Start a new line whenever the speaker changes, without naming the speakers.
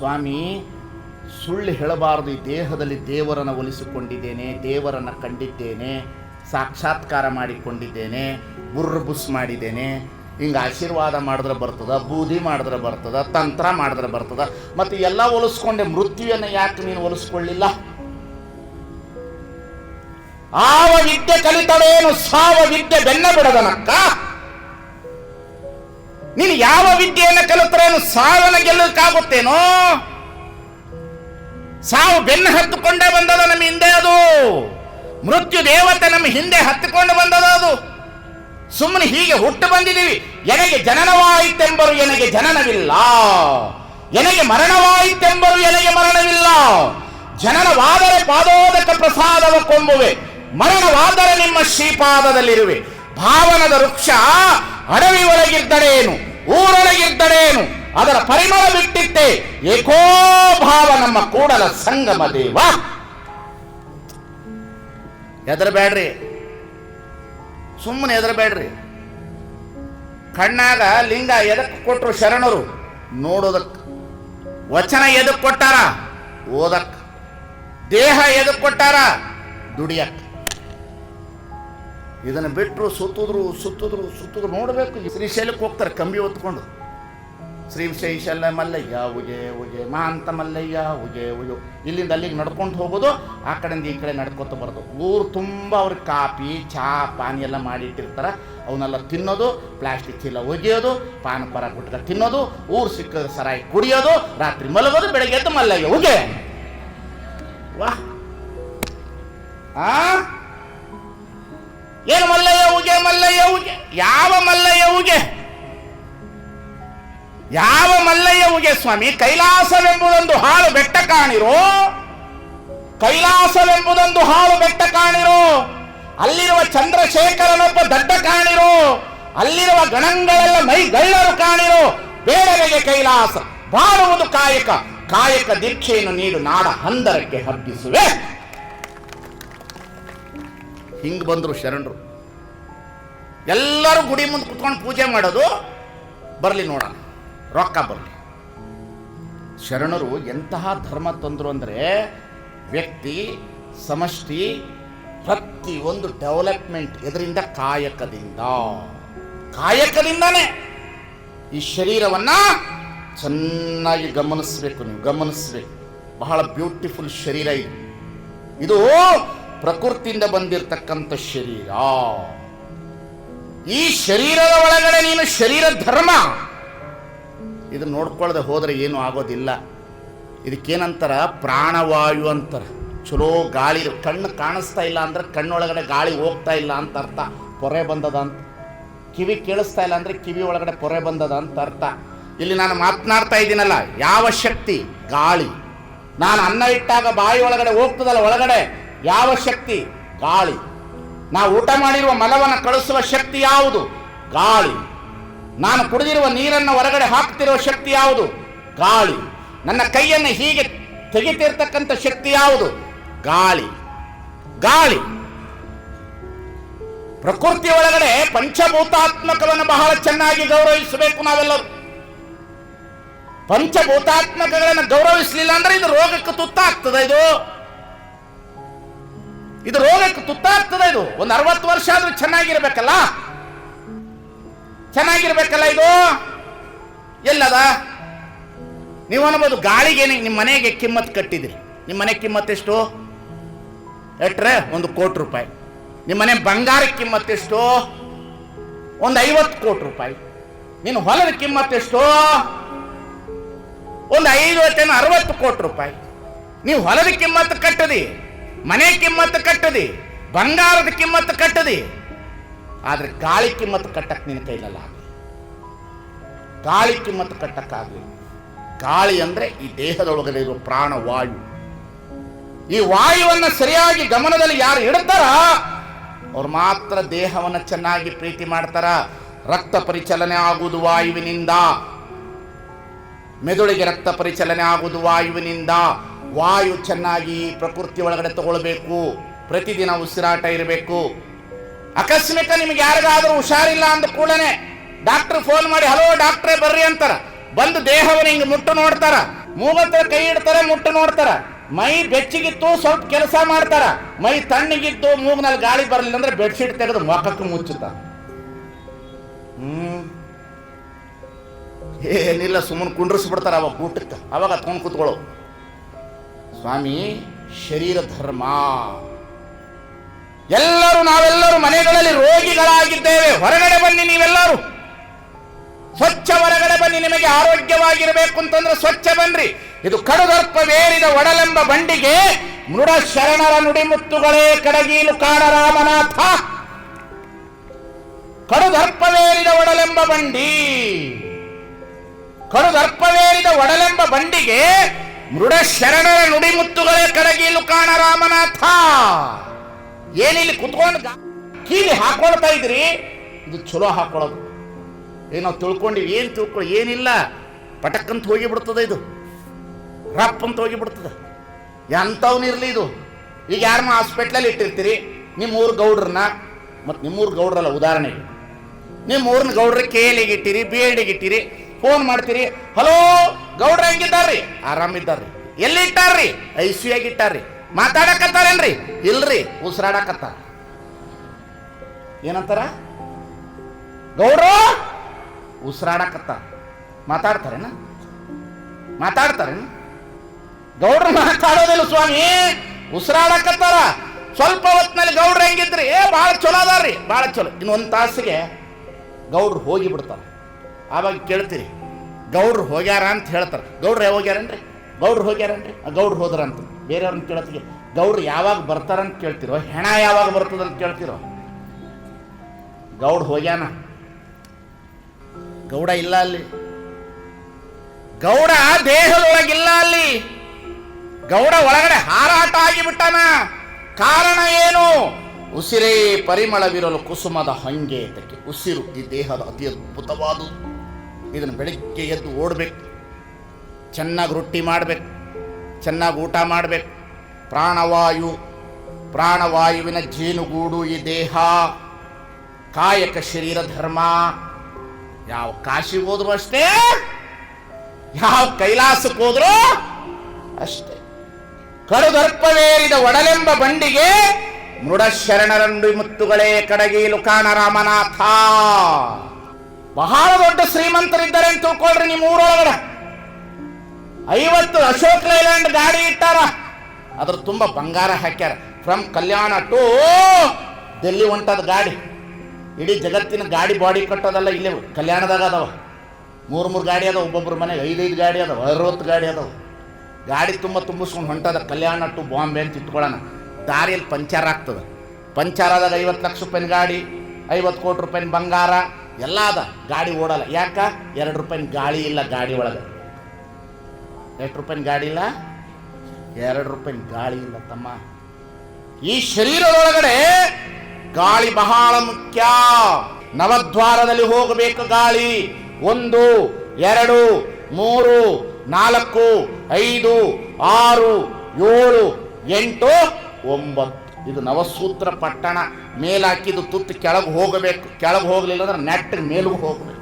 ಸ್ವಾಮಿ, ಸುಳ್ಳು ಹೇಳಬಾರದು, ಈ ದೇಹದಲ್ಲಿ ದೇವರನ್ನು ಒಲಿಸಿಕೊಂಡಿದ್ದೇನೆ, ದೇವರನ್ನು ಕಂಡಿದ್ದೇನೆ, ಸಾಕ್ಷಾತ್ಕಾರ ಮಾಡಿಕೊಂಡಿದ್ದೇನೆ ಬುರ್ರ ಬುಸ್ ಮಾಡಿದ್ದೇನೆ. ಹಿಂಗೆ ಆಶೀರ್ವಾದ ಮಾಡಿದ್ರೆ ಬರ್ತದ, ಬೂದಿ ಮಾಡಿದ್ರೆ ಬರ್ತದ, ತಂತ್ರ ಮಾಡಿದ್ರೆ ಬರ್ತದ, ಮತ್ತು ಎಲ್ಲ ಒಲಿಸ್ಕೊಂಡೆ, ಮೃತ್ಯುವನ್ನು ಯಾಕೆ ನೀನು ಒಲಿಸ್ಕೊಳ್ಳಿಲ್ಲ? ಆವ ವಿದ್ಯೆ ಕಲಿತಳೇನು, ಸಾವ ವಿದ್ಯೆ ಬೆನ್ನ ಬಿಡದನಕ್ಕ? ನೀನು ಯಾವ ವಿದ್ಯೆಯನ್ನು ಕಲಿತರೇನು ಸಾವನ್ನ ಗೆಲ್ಲಕ್ಕಾಗುತ್ತೇನೋ? ಸಾವು ಬೆನ್ನು ಹತ್ತುಕೊಂಡೇ ಬಂದದ ನಮ್ಮ ಹಿಂದೆ ಅದು. ಮೃತ್ಯು ದೇವತೆ ನಮ್ಮ ಹಿಂದೆ ಹತ್ತಿಕೊಂಡು ಬಂದದ ಅದು. ಸುಮ್ಮನೆ ಹೀಗೆ ಹುಟ್ಟು ಬಂದಿದ್ದೀವಿ. ಎನಗೆ ಜನನವಾಯಿತೆಂಬರು ಎನಗೆ ಜನನವಿಲ್ಲ. ಎನಗೆ ಮರಣವಾಯಿತೆಂಬರು ಎನಗೆ ಮರಣವಿಲ್ಲ. ಜನನವಾದರೆ ಪಾದೋದಕ ಪ್ರಸಾದವ ಕೊಂಬುವೆ. ಮರಣವಾದರೆ ನಿಮ್ಮ ಶ್ರೀಪಾದದಲ್ಲಿರುವೆ. ಭಾವನದ ವೃಕ್ಷ ಅಡವಿ ಒಳಗಿದ್ದಡೇನು ಊರೊಳಗಿದ್ದಡೇನು ಅದರ ಪರಿಮಳ ಬಿಟ್ಟಿತ್ತೆ ಏಕೋ ಭಾವ ನಮ್ಮ ಕೂಡಲ ಸಂಗಮ ದೇವ. ಹೆದರಬೇಡ್ರಿ ಸುಮ್ಮನೆ ಹೆದರಬೇಡ್ರಿ ಕಣ್ಣಾಗ ಲಿಂಗ ಎದಕ್ಕೆ ಕೊಟ್ಟರು ಶರಣರು? ನೋಡೋದಕ್ಕೆ ವಚನ ಎದಕ್ಕೆ ಕೊಟ್ಟಾರ? ಓದಕ್. ದೇಹ ಎದಕ್ಕೆ ಕೊಟ್ಟಾರ? ದುಡಿಯಕ್. ಇದನ್ನು ಬಿಟ್ಟರು ಸುತ್ತಿದ್ರು ಸುತ್ತಿದ್ರು ಸುತ್ತಿದ್ರು ನೋಡಬೇಕು. ಶ್ರೀಶೈಲಕ್ಕೆ ಹೋಗ್ತಾರೆ ಕಂಬಿ ಹೊತ್ಕೊಂಡು. ಶ್ರೀಶೈಶಲ್ಯ ಮಲ್ಲಯ್ಯ, ಉಗೆ ಉಗೆ, ಮಾಂತ ಮಲ್ಲಯ್ಯ, ಉಗೆ ಉಗೆ ಇಲ್ಲಿಂದ ಅಲ್ಲಿಗೆ ನಡ್ಕೊಂಡು ಹೋಗೋದು, ಆ ಕಡೆಯಿಂದ ಈ ಕಡೆ ನಡ್ಕೊತ ಬರೋದು. ಊರು ತುಂಬ ಅವ್ರಿಗೆ ಕಾಪಿ ಚಹಾ ಪಾನಿ ಎಲ್ಲ ಮಾಡಿಟ್ಟಿರ್ತಾರೆ ಅವನ್ನೆಲ್ಲ ತಿನ್ನೋದು, ಪ್ಲಾಸ್ಟಿಕ್ ಚೀಲ ಒಗೆಯೋದು, ಪಾನ ಪರ ಗುಟ್ಕ ತಿನ್ನೋದು, ಊರು ಸಿಕ್ಕ ಸರಾಯಿ ಕುಡಿಯೋದು, ರಾತ್ರಿ ಮಲಗೋದು, ಬೆಳಗ್ಗೆ ಎದ್ದು ಮಲ್ಲಯ್ಯ, ಉಗೆ. ವಾ ಆ? ಏನು ಮಲ್ಲಯ್ಯ ಉಗೆ ಮಲ್ಲಯ್ಯ ಉಗೆ? ಯಾವ ಮಲ್ಲಯ್ಯ ಉಗೆ? ಯಾವ ಮಲ್ಲಯ್ಯ ಉಗೆ ಸ್ವಾಮಿ? ಕೈಲಾಸವೆಂಬುದೊಂದು ಹಾಳು ಬೆಟ್ಟ ಕಾಣಿರೋ? ಕೈಲಾಸವೆಂಬುದೊಂದು ಹಾಳು ಬೆಟ್ಟ ಕಾಣಿರೋ? ಅಲ್ಲಿರುವ ಚಂದ್ರಶೇಖರನೊಬ್ಬ ದಡ್ಡ ಕಾಣಿರೋ? ಅಲ್ಲಿರುವ ಗಣಗಳೆಲ್ಲ ಮೈಗಳ್ಳರು ಕಾಣಿರೋ? ಬೇರೆಗೆ ಕೈಲಾಸ ಬಾಳುವುದು ಕಾಯಕ. ಕಾಯಕ ದೀಕ್ಷೆಯನ್ನು ನೀಡು ನಾಡ ಹಂದರಕ್ಕೆ ಹಬ್ಬಿಸುವೆ. ಹಿಂಗ್ ಬಂದರು ಶರಣರು. ಎಲ್ಲರೂ ಗುಡಿ ಮುಂದೆ ಕುತ್ಕೊಂಡು ಪೂಜೆ ಮಾಡೋದು ಬರಲಿ ನೋಡೋಣ. ರೊಕ್ಕ ಬರಲಿ. ಶರಣರು ಎಂತಹ ಧರ್ಮ ತಂದರು ಅಂದರೆ ವ್ಯಕ್ತಿ, ಸಮಷ್ಟಿ ಪ್ರತಿ ಒಂದು ಡೆವಲಪ್ಮೆಂಟ್ ಇದರಿಂದ ಕಾಯಕದಿಂದ. ಕಾಯಕದಿಂದಾನೇ ಈ ಶರೀರವನ್ನು ಚೆನ್ನಾಗಿ ಗಮನಿಸಬೇಕು ನೀವು, ಗಮನಿಸಬೇಕು. ಬಹಳ ಬ್ಯೂಟಿಫುಲ್ ಶರೀರ ಇದು. ಇದು ಪ್ರಕೃತಿಯಿಂದ ಬಂದಿರತಕ್ಕಂಥ ಶರೀರ. ಈ ಶರೀರದ ಒಳಗಡೆ ನೀನು ಶರೀರ ಧರ್ಮ. ಇದು ನೋಡ್ಕೊಳ್ಳದೆ ಹೋದರೆ ಏನು ಆಗೋದಿಲ್ಲ. ಇದಕ್ಕೇನಂತಾರ? ಪ್ರಾಣವಾಯು ಅಂತಾರೆ. ಚಲೋ ಗಾಳಿ, ಕಣ್ಣು ಕಾಣಿಸ್ತಾ ಇಲ್ಲ ಅಂದ್ರೆ ಕಣ್ಣೊಳಗಡೆ ಗಾಳಿ ಹೋಗ್ತಾ ಇಲ್ಲ ಅಂತ ಅರ್ಥ. ಪೊರೆ ಬಂದದ ಅಂತ. ಕಿವಿ ಕೇಳಿಸ್ತಾ ಇಲ್ಲ ಅಂದರೆ ಕಿವಿ ಒಳಗಡೆ ಪೊರೆ ಬಂದದ ಅಂತ ಅರ್ಥ. ಇಲ್ಲಿ ನಾನು ಮಾತನಾಡ್ತಾ ಇದ್ದೀನಲ್ಲ, ಯಾವ ಶಕ್ತಿ? ಗಾಳಿ. ನಾನು ಅನ್ನ ಇಟ್ಟಾಗ ಬಾಯಿ ಒಳಗಡೆ ಹೋಗ್ತದಲ್ಲ ಒಳಗಡೆ ಯಾವ ಶಕ್ತಿ? ಗಾಳಿ. ನಾವು ಊಟ ಮಾಡಿರುವ ಮಲವನ್ನು ಕಳಿಸುವ ಶಕ್ತಿ ಯಾವುದು? ಗಾಳಿ. ನಾನು ಕುಡಿದಿರುವ ನೀರನ್ನು ಹೊರಗಡೆ ಹಾಕ್ತಿರುವ ಶಕ್ತಿ ಯಾವುದು? ಗಾಳಿ. ನನ್ನ ಕೈಯನ್ನು ಹೀಗೆ ತೆಗಿತಿರ್ತಕ್ಕಂಥ ಶಕ್ತಿ ಯಾವುದು? ಗಾಳಿ. ಗಾಳಿ. ಪ್ರಕೃತಿ ಒಳಗಡೆ ಪಂಚಭೂತಾತ್ಮಕವನ್ನು ಬಹಳ ಚೆನ್ನಾಗಿ ಗೌರವಿಸಬೇಕು ನಾವೆಲ್ಲರೂ. ಪಂಚಭೂತಾತ್ಮಕಗಳನ್ನು ಗೌರವಿಸಲಿಲ್ಲ ಅಂದ್ರೆ ಇದು ರೋಗಕ್ಕೆ ತುತ್ತಾಗ್ತದೆ ಇದು? ಇದು ರೋಗಕ್ಕೆ ತುತ್ತಾಗ್ತದೆ ಇದು. ಒಂದು ಅರವತ್ತು ವರ್ಷ ಆದ್ರೂ ಚೆನ್ನಾಗಿರ್ಬೇಕಲ್ಲ? ಚೆನ್ನಾಗಿರ್ಬೇಕಲ್ಲ ಇದು? ಎಲ್ಲದ? ನೀವು ಅನ್ಬೋದು ಗಾಳಿಗೆ ನಿಮ್ಮ ಮನೆಗೆ ಕಿಮ್ಮತ್ ಕಟ್ಟಿದ್ರಿ. ನಿಮ್ಮ ಮನೆ ಕಿಮ್ಮತ್ ಎಷ್ಟು? ಎಟ್ರೆ? ಒಂದು ಕೋಟಿ ರೂಪಾಯಿ. ನಿಮ್ಮ ಮನೆ ಬಂಗಾರ ಕಿಮ್ಮತ್ ಎಷ್ಟು? ಒಂದು ಐವತ್ತು ಕೋಟಿ ರೂಪಾಯಿ. ನಿನ್ನ ಹೊಲದ ಕಿಮ್ಮತ್ ಎಷ್ಟು? ಒಂದು ಐವತ್ತೇನು ಅರವತ್ತು ಕೋಟಿ ರೂಪಾಯಿ. ನೀವು ಹೊಲದ ಕಿಮ್ಮತ್ತು ಕಟ್ಟದಿ ಮನೆ ಕಿಮ್ಮತ್ತು ಕಟ್ಟದಿ, ಬಂಗಾರದ ಕಿಮ್ಮತ್ತು ಕಟ್ಟದಿ, ಆದ್ರೆ ಗಾಳಿ ಕಿಮ್ಮತ್ತು ಕಟ್ಟಕ್ಕೆ ನಿನ್ನ ಕೈಲಲ್ಲ ಗಾಳಿ ಕಿಮ್ಮತ್ತು ಕಟ್ಟಕ್ಕಾಗಲಿ ಗಾಳಿ ಅಂದ್ರೆ ಈ ದೇಹದೊಳಗಡೆ ಇರುವ ಪ್ರಾಣವಾಯು ಈ ವಾಯುವನ್ನು ಸರಿಯಾಗಿ ಗಮನದಲ್ಲಿ ಯಾರು ಇಡ್ತಾರ, ಅವ್ರು ಮಾತ್ರ ದೇಹವನ್ನು ಚೆನ್ನಾಗಿ ಪ್ರೀತಿ ಮಾಡ್ತಾರ. ರಕ್ತ ಪರಿಚಲನೆ ಆಗುವುದು ವಾಯುವಿನಿಂದ. ಮೆದುಳಿಗೆ ರಕ್ತ ಪರಿಚಲನೆ ಆಗುವುದು ವಾಯುವಿನಿಂದ. ವಾಯು ಚೆನ್ನಾಗಿ ಪ್ರಕೃತಿ ಒಳಗಡೆ ತಗೊಳ್ಬೇಕು. ಪ್ರತಿದಿನ ಉಸಿರಾಟ ಇರಬೇಕು. ಅಕಸ್ಮಿಕ ನಿಮ್ಗೆ ಯಾರಿಗಾದ್ರೂ ಹುಷಾರಿಲ್ಲ ಅಂದ ಕೂಡಲೇ ಡಾಕ್ಟರ್ ಫೋನ್ ಮಾಡಿ, ಹಲೋ ಡಾಕ್ಟ್ರೇ ಬರ್ರಿ ಅಂತಾರ. ಬಂದು ದೇಹವನ್ನು ಹಿಂಗೆ ಮುಟ್ಟು ನೋಡ್ತಾರ. ಮೂವತ್ತರ ಕೈ ಇಡ್ತಾರೆ, ಮುಟ್ಟು ನೋಡ್ತಾರ. ಮೈ ಬೆಚ್ಚಗಿತ್ತು, ಸ್ವಲ್ಪ ಕೆಲಸ ಮಾಡ್ತಾರ. ಮೈ ತಣ್ಣಗಿತ್ತು ಮೂಗ್ನಲ್ಲಿ ಗಾಳಿ ಬರಲಿಲ್ಲ ಅಂದ್ರೆ ಬೆಡ್ಶೀಟ್ ತೆಗೆದು ಮೊಕಕ್ಕೆ ಮುಚ್ಚುತ್ತ. ಹ್ಮ್. ಏನಿಲ್ಲ, ಸುಮ್ಮನೆ ಕುಂಡ್ರಿಸ್ಬಿಡ್ತಾರ ಅವಾಗ ಊಟಕ್ಕೆ. ಅವಾಗ ಹತ್ಕೊಂಡು ಕೂತ್ಕೊಳ್ಳೋ ಸ್ವಾಮಿ, ಶರೀರ ಧರ್ಮ. ಎಲ್ಲರೂ ನಾವೆಲ್ಲರೂ ಮನೆಗಳಲ್ಲಿ ರೋಗಿಗಳಾಗಿದ್ದೇವೆ. ಹೊರಗಡೆ ಬನ್ನಿ ನೀವೆಲ್ಲರೂ. ಸ್ವಚ್ಛ ಹೊರಗಡೆ ಬನ್ನಿ, ನಿಮಗೆ ಆರೋಗ್ಯವಾಗಿರಬೇಕು ಅಂತಂದ್ರೆ ಸ್ವಚ್ಛ ಬನ್ರಿ. ಇದು ಕಡುದರ್ಪವೇರಿದ ಒಡಲೆಂಬ ಬಂಡಿಗೆ ಮೃಡ ಶರಣರ ನುಡಿಮುತ್ತುಗಳೇ ಕಡಗೀಲು ಕಾಡ ರಾಮನಾಥ. ಕಡುದರ್ಪವೇರಿದ ಒಡಲೆಂಬ ಬಂಡಿ. ಕಡುದರ್ಪವೇರಿದ ಒಡಲೆಂಬ ಬಂಡಿಗೆ ಮೃಡ ಶರಣರ ನುಡಿಮುತ್ತುಗಳೇ ಕಡಗಿ ಕಾಣ ರಾಮನಾಥ. ಏನಿಲ್ಲಿ ಕುತ್ಕೊಂಡು ಕೀಲಿ ಹಾಕೊಳ್ತಾ ಇದ್ರಿ? ಇದು ಚಲೋ ಹಾಕೊಳ್ಳೋದು ಏನೋ ನಾವು ತಿಳ್ಕೊಂಡಿವಿ? ಏನು ತಿಳ್ಕೊಳ್ಳಿ ಏನಿಲ್ಲ. ಪಟಕ್ಕಂತ ಹೋಗಿ ಬಿಡ್ತದೆ ಇದು. ರಪ್ ಅಂತ ಹೋಗಿ ಬಿಡ್ತದೆ ಎಂಥವ್ನಿರ್ಲಿ ಇದು. ಈಗ ಯಾರನ್ನ ಹಾಸ್ಪಿಟ್ಲಲ್ಲಿ ಇಟ್ಟಿರ್ತೀರಿ? ನಿಮ್ಮ ಊರು ಗೌಡ್ರನ್ನ. ಮತ್ತು ನಿಮ್ಮೂರು ಗೌಡ್ರಲ್ಲ ನಿಮ್ಮ ಊರಿನ ಗೌಡ್ರ ಕೇಲಿಗೆ ಇಟ್ಟಿರಿ ಬಿ ಎಲ್ಡಿಗೆ ಇಟ್ಟಿರಿ, ಫೋನ್ ಮಾಡ್ತೀರಿ, ಹಲೋ ಗೌಡ್ರ ಹೆಂಗಿದ್ದಾರ್ರಿ? ಆರಾಮಿದ್ದಾರ್ರಿ. ಎಲ್ಲಿ ಇಟ್ಟಾರ್ರಿ ಐ ಸಿ ಇಟ್ಟಾರ್ರಿ ಮಾತಾಡಕತ್ತಾರೇನ್ರಿ? ಇಲ್ರಿ, ಉಸಿರಾಡಕತ್ತಾರ. ಏನಂತಾರ? ಗೌಡ್ರು, ಉಸಿರಾಡಕತ್ತಾರ. ಮಾತಾಡ್ತಾರೇನ? ಮಾತಾಡ್ತಾರೇನ? ಗೌಡ್ರು ಮಾತಾಡೋದಿಲ್ಲ ಸ್ವಾಮಿ. ಉಸಿರಾಡಕತ್ತಾರ. ಸ್ವಲ್ಪ ಹೊತ್ತಿನಲ್ಲಿ ಗೌಡ್ರು ಹೆಂಗಿದ್ರಿ? ಏ, ಭಾಳ ಚಲೋ ಅದಾರ್ರಿ. ಭಾಳ ಚಲೋ. ಇನ್ನೊಂದು ತಾಸಿಗೆ ಗೌಡ್ರು ಹೋಗಿ ಬಿಡ್ತಾರೆ ಆವಾಗ ಕೇಳ್ತೀರಿ. ಗೌಡ್ರು ಹೋಗ್ಯಾರ ಅಂತ ಹೇಳ್ತಾರೆ. ಗೌಡ್ರು ಯಾವ ಹೋಗ್ಯಾರನ್ರಿ? ಗೌಡ್ರು ಹೋಗ್ಯಾರನ್ರಿ? ಆ, ಗೌಡ್ರು ಹೋದ್ರಂತ ಬೇರೆಯವ್ರನ್ನ ಕೇಳತ್ತಿಗೆ. ಗೌಡ್ರು ಯಾವಾಗ ಬರ್ತಾರಂತ ಕೇಳ್ತಿರೋ? ಹೆಣ ಯಾವಾಗ ಬರ್ತದಂತ ಕೇಳ್ತಿರೋ? ಗೌಡ್ ಹೋಗ್ಯಾನ. ಗೌಡ ಇಲ್ಲ ಅಲ್ಲಿ. ಗೌಡ ದೇಹದೊಳಗಿಲ್ಲ ಅಲ್ಲಿ. ಗೌಡ ಒಳಗಡೆ ಹಾರಾಟ ಆಗಿಬಿಟ್ಟಾನ. ಕಾರಣ ಏನು? ಉಸಿರೇ ಪರಿಮಳವಿರಲು ಕುಸುಮದ ಹಂಗೆ ಇದಕ್ಕೆ ಉಸಿರು ಈ ದೇಹದ ಅತಿ ಅದ್ಭುತವಾದುದು ಇದನ್ನು ಬೆಳಗ್ಗೆ ಎದ್ದು ಓಡಬೇಕು. ಚೆನ್ನಾಗಿ ರೊಟ್ಟಿ ಮಾಡಬೇಕು. ಚೆನ್ನಾಗಿ ಊಟ ಮಾಡಬೇಕು. ಪ್ರಾಣವಾಯು, ಪ್ರಾಣವಾಯುವಿನ ಜೇನುಗೂಡು ಈ ದೇಹ. ಕಾಯಕ ಶರೀರ ಧರ್ಮ. ಯಾವ ಕಾಶಿಗೆ ಹೋದ್ರು ಅಷ್ಟೇ, ಯಾವ ಕೈಲಾಸಕ್ಕೆ ಹೋದ್ರು ಅಷ್ಟೇ. ಕಡುದರ್ಪವೇರಿದ ಒಡಲೆಂಬ ಬಂಡಿಗೆ ಮೃಡ ಶರಣರಂಡು ಮುತ್ತುಗಳೇ ಕಡಗಿ ಲುಕಾಣ ರಾಮನಾಥ ಬಹಳ ದೊಡ್ಡ ಶ್ರೀಮಂತರಿದ್ದಾರೆ ಅಂತ ತಿಳ್ಕೊಳ್ರಿ ನಿಮ್ಮ ಊರೊಳಗಡೆ. ಐವತ್ತು ಅಶೋಕ್ ಲೈಲ್ಯಾಂಡ್ ಗಾಡಿ ಇಟ್ಟಾರ. ಅದ್ರ ತುಂಬ ಬಂಗಾರ ಹಾಕ್ಯಾರ. ಫ್ರಮ್ ಕಲ್ಯಾಣ ಟು ಡೆಲ್ಲಿ ಹೊಂಟದ ಗಾಡಿ. ಇಡೀ ಜಗತ್ತಿನ ಗಾಡಿ ಬಾಡಿ ಕಟ್ಟೋದಲ್ಲ ಇಲ್ಲೇ ಕಲ್ಯಾಣದಾಗ ಅದಾವ. ಮೂರು ಮೂರು ಗಾಡಿ ಅದಾವ, ಒಬ್ಬೊಬ್ರ ಮನೆಗೆ ಐದೈದು ಗಾಡಿ ಅದಾವ, ಅರವತ್ತು ಗಾಡಿ ಅದಾವ. ಗಾಡಿ ತುಂಬ ತುಂಬಿಸ್ಕೊಂಡು ಹೊಂಟದ ಕಲ್ಯಾಣ ಟು ಬಾಂಬೆ ಅಂತ ಇಟ್ಕೊಳ್ಳೋಣ ದಾರಿಯಲ್ಲಿ ಪಂಚರ್ ಆಗ್ತದೆ. ಪಂಚರ್ ಆದಾಗ ಐವತ್ತು ಲಕ್ಷ ರೂಪಾಯಿನ ಗಾಡಿ, ಐವತ್ತು ಕೋಟಿ ರೂಪಾಯಿನ ಬಂಗಾರ ಎಲ್ಲ ಅದ. ಗಾಡಿ ಓಡಲ್ಲ. ಯಾಕ? ಎರಡು ರೂಪಾಯಿನ ಗಾಳಿ ಇಲ್ಲ ಗಾಡಿ ಒಳಗೆ. ಎಷ್ಟು ರೂಪಾಯಿನ ಗಾಡಿ ಇಲ್ಲ? ಎರಡು ರೂಪಾಯಿನ ಗಾಳಿ ಇಲ್ಲ ತಮ್ಮ. ಈ ಶರೀರದೊಳಗಡೆ ಗಾಳಿ ಬಹಳ ಮುಖ್ಯ. ನವದ್ವಾರದಲ್ಲಿ ಹೋಗಬೇಕು ಗಾಳಿ. ಒಂದು, ಎರಡು, ಮೂರು, ನಾಲ್ಕು, ಐದು, ಆರು, ಏಳು, ಎಂಟು, ಒಂಬತ್ತು. ಇದು ನವಸೂತ್ರ ಪಟ್ಟಣ. ಮೇಲಾಕಿದ್ದು ತುತ್ತು ಕೆಳಗೆ ಹೋಗಬೇಕು. ಕೆಳಗೆ ಹೋಗಲಿಲ್ಲ ಅಂದ್ರೆ ನೆಟ್ಟಿಗೆ ಮೇಲೂ ಹೋಗಬೇಕು.